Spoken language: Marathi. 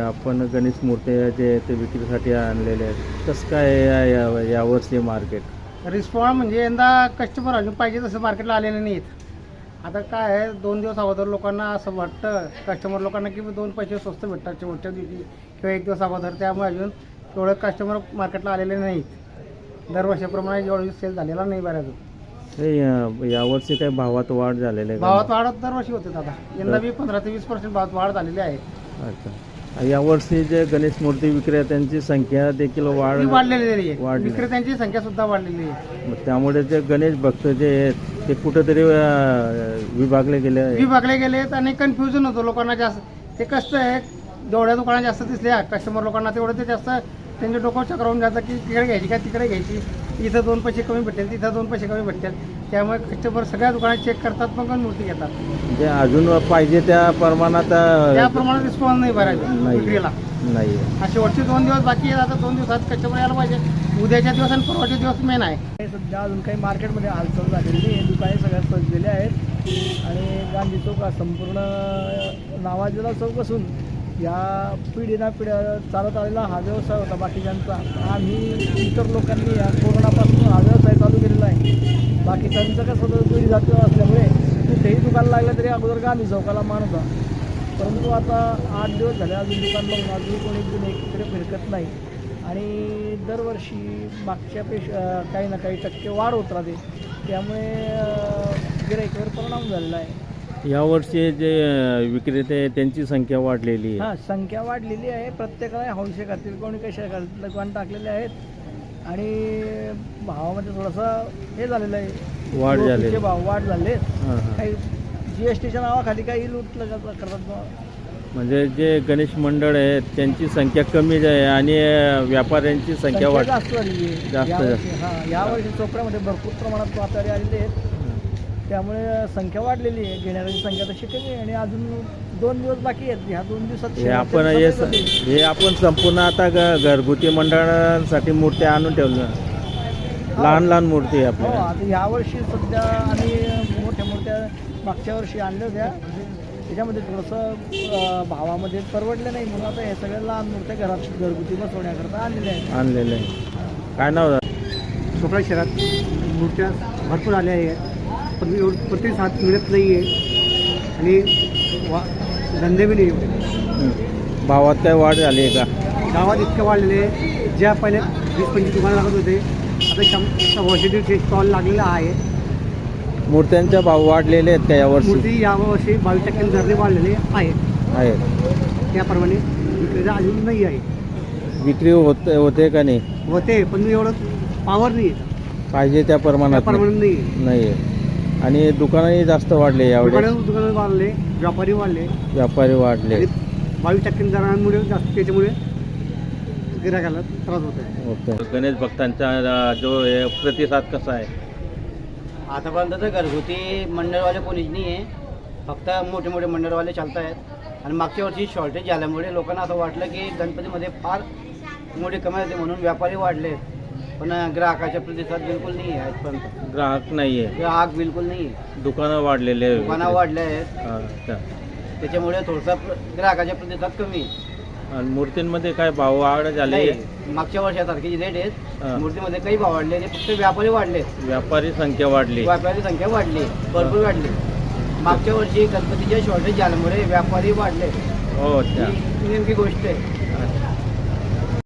आपण गणेश मूर्ती जे ते विक्रीसाठी आणलेले आहेत. कसं काय आहे या- या- यावर्षी मार्केट रिस्पॉन्स म्हणजे यंदा कस्टमर अजून पाहिजे तसं मार्केटला आलेले नाहीत. आता काय आहे दोन दिवस अगोदर लोकांना असं वाटतं कस्टमर लोकांना की दोन पैसे स्वस्त भेटतात शेवटच्या दिवशी किंवा एक दिवस अगोदर. त्यामुळे अजून एवढं कस्टमर मार्केटला आलेले नाहीत. दरवर्षाप्रमाणे एवढं सेल झालेला नाही बऱ्याच. हे या- यावर्षी काही भावात वाढ झालेली आहे का? भावात वाढत दरवर्षी होते दादा. यंदा बी पंधरा ते वीस पर्सेंट भावात वाढ झालेली आहे. अच्छा. यावर्षी जे गणेश मूर्ती विक्रेत्यांची संख्या देखील वाढ ती वाढलेली आहे वाढली. विक्रेत्यांची संख्या सुद्धा वाढलेली आहे. मग त्यामुळे जे गणेश भक्त जे आहेत ते कुठेतरी अं, विभागले गेले आहे विभागले गेलेत आणि कन्फ्युजन होतं. लोकांना जास्त ते कसं आहे जेवढ्या दुकानात जास्त दिसल्या कस्टमर लोकांना तेवढं ते जास्त त्यांच्या डोकं चक्रावून जातं की तिकडे घ्यायची का तिकडे घ्यायची. इथं दोन पैसे कमी भेटेल तिथं दोन पैसे कमी भेटेल त्यामुळे कस्टमर सगळ्या दुकानात चेक करतात पण पण मूर्ती घेतात. म्हणजे अजून पाहिजे त्या प्रमाणात अं, त्याप्रमाणे रिस्पॉन्स नाही भरायचा नाही. विक्रीला. नाही हा शेवटचे दोन दिवस बाकी आहेत आता दोन दिवसात कस्टमर यायला पाहिजे. उद्याच्या दिवस आणि परवाच्या दिवस मेन आहे. सध्या अजून काही मार्केटमध्ये हालचाल झालेली नाही. दुकाने सगळ्यात सजलेले आहेत. आणि गांधी चौक हा संपूर्ण नावाजलेला चौक असून या पिढीना पिढ्या चालत आलेला हा व्यवसाय होता. बाकीच्यांचा. आम्ही इतर लोकांनी या कोरोनापासून हा व्यवसाय चालू केलेला आहे. बाकीच्यांचं कसं होतं पिढी जाती असल्यामुळे कुठेही दुकान लागलं तरी अगोदर गांधी चौकाला मान होता. परंतु आता आठ दिवस झाले अजून दुकान लावून अजून कोणी इकडे इकडे फिरकत नाही. आणि दरवर्षी मागच्यापेक्षा काही ना काही टक्के वाढ होत राहते. त्यामुळे गिराईकावर परिणाम झालेला आहे. यावर्षी जे विक्रेते त्यांची संख्या वाढलेली आहे. हां संख्या वाढलेली आहे. प्रत्येकाला हौशे खातील कोणी कशा खातील दुकान टाकलेले आहेत. आणि भावामध्ये थोडंसं हे झालेलं आहे वाढ. रोखीचे भाव वाढ झाले. हां, हां. काही जी एस टीच्या नावाखाली काही लूट करतात बुवा. म्हणजे जे गणेश मंडळ आहेत त्यांची संख्या कमी आहे आणि व्यापाऱ्यांची संख्या संख्या वाढ जास्त आहे जास्त यावर्षी हां यावर्षी चोपड्यामध्ये भरपूर प्रमाणात व्यापारी आलेले आहेत त्यामुळे संख्या वाढलेली आहे. घेणाऱ्यांची संख्या तशी कमी आहे आणि अजून दोन दिवस बाकी आहेत. ह्या दोन दिवसात हे आपण हे स- हे आपण संपूर्ण आता ग- घरगुती मंडळांसाठी मूर्त्या आणून ठेवल्या लहान लहान मूर्ती आहे हो आपल्या आता यावर्षी सध्या आम्ही मोठ्या मोठ्या मागच्या वर्षी आणल्या होत्या. त्याच्यामध्ये थोडंसं अं, भावामध्ये परवडलं नाही म्हणून आता हे सगळ्या लहान मूर्त्या घरात घरगुती बसवण्याकरता आणलेल्या आहेत. आणलेले आहे. काय नाव आहे? चोपडा शहरात मूर्त्या भरपूर आल्या आहेत. पण एवढं प्रतिसाद मिळत नाही आहे आणि वा धंदे बी नाही एवढे. भावात काय वाढ झाली आहे का? गावात इतके वाढलेले ज्या पहिले वीस पंचवीस दुकानं लागत होते आता शं दीडशे स्टॉल लागलेला आहे. मूर्त्यांच्या भाव वाढलेले आहेत का यावर्षी मूर्ती यावर्षी बावीस टक्क्याने दरने वाढलेले आहेत. आहेत. त्याप्रमाणे विक्रेता अजून नाही आहे. विक्री होत होते का नाही? होते पण एवढं पावर नाही पाहिजे त्या प्रमाणात नाही. नाही आहे. आणि दुकानंही जास्त वाढले यावेळेस दुकानं दुकानं वाढले व्यापारी वाढले. व्यापारी वाढले. आणि बावीस टक्के दरांमुळे जास्त त्याच्यामुळे गिरायकाला त्रास होत आहे ओके गणेश भक्तांचा अं, जो हे प्रतिसाद कसा आहे? आतापर्यंत तर घरगुती मंडळवाले कोणीच नाही आहे. फक्त मोठे मोठे मंडळवाले चालत आहेत आणि मागच्या वर्षी शॉर्टेज झाल्यामुळे लोकांना असं वाटलं की गणपतीमध्ये फार मोठी कमाई होते म्हणून व्यापारी वाढले पण ग्राहकाचा प्रतिसाद बिलकुल नाही आहे आजपर्यंत ग्राहक नाही आहे ग्राहक बिलकुल नाही आहे दुकानं वाढलेले आहे. दुकानं वाढले आहेत. हां, अच्छा. त्याच्यामुळे थोडासा प्र- ग्राहकाचा प्रतिसाद कमी आहे. आणि मूर्तींमध्ये काय भाव वाढ झाली? नाही मागच्या वर्षासारखे रेट हा. आहेत मूर्तीमध्ये काही भाव वाढले नाही फक्त व्यापारी वाढले व्यापारी संख्या वाढली. व्यापारी संख्या वाढली भरपूर वाढली मागच्या वर्षी गणपतीच्या शॉर्टेज झाल्यामुळे व्यापारी वाढले हो अच्छा. ही नेमकी गोष्ट आहे.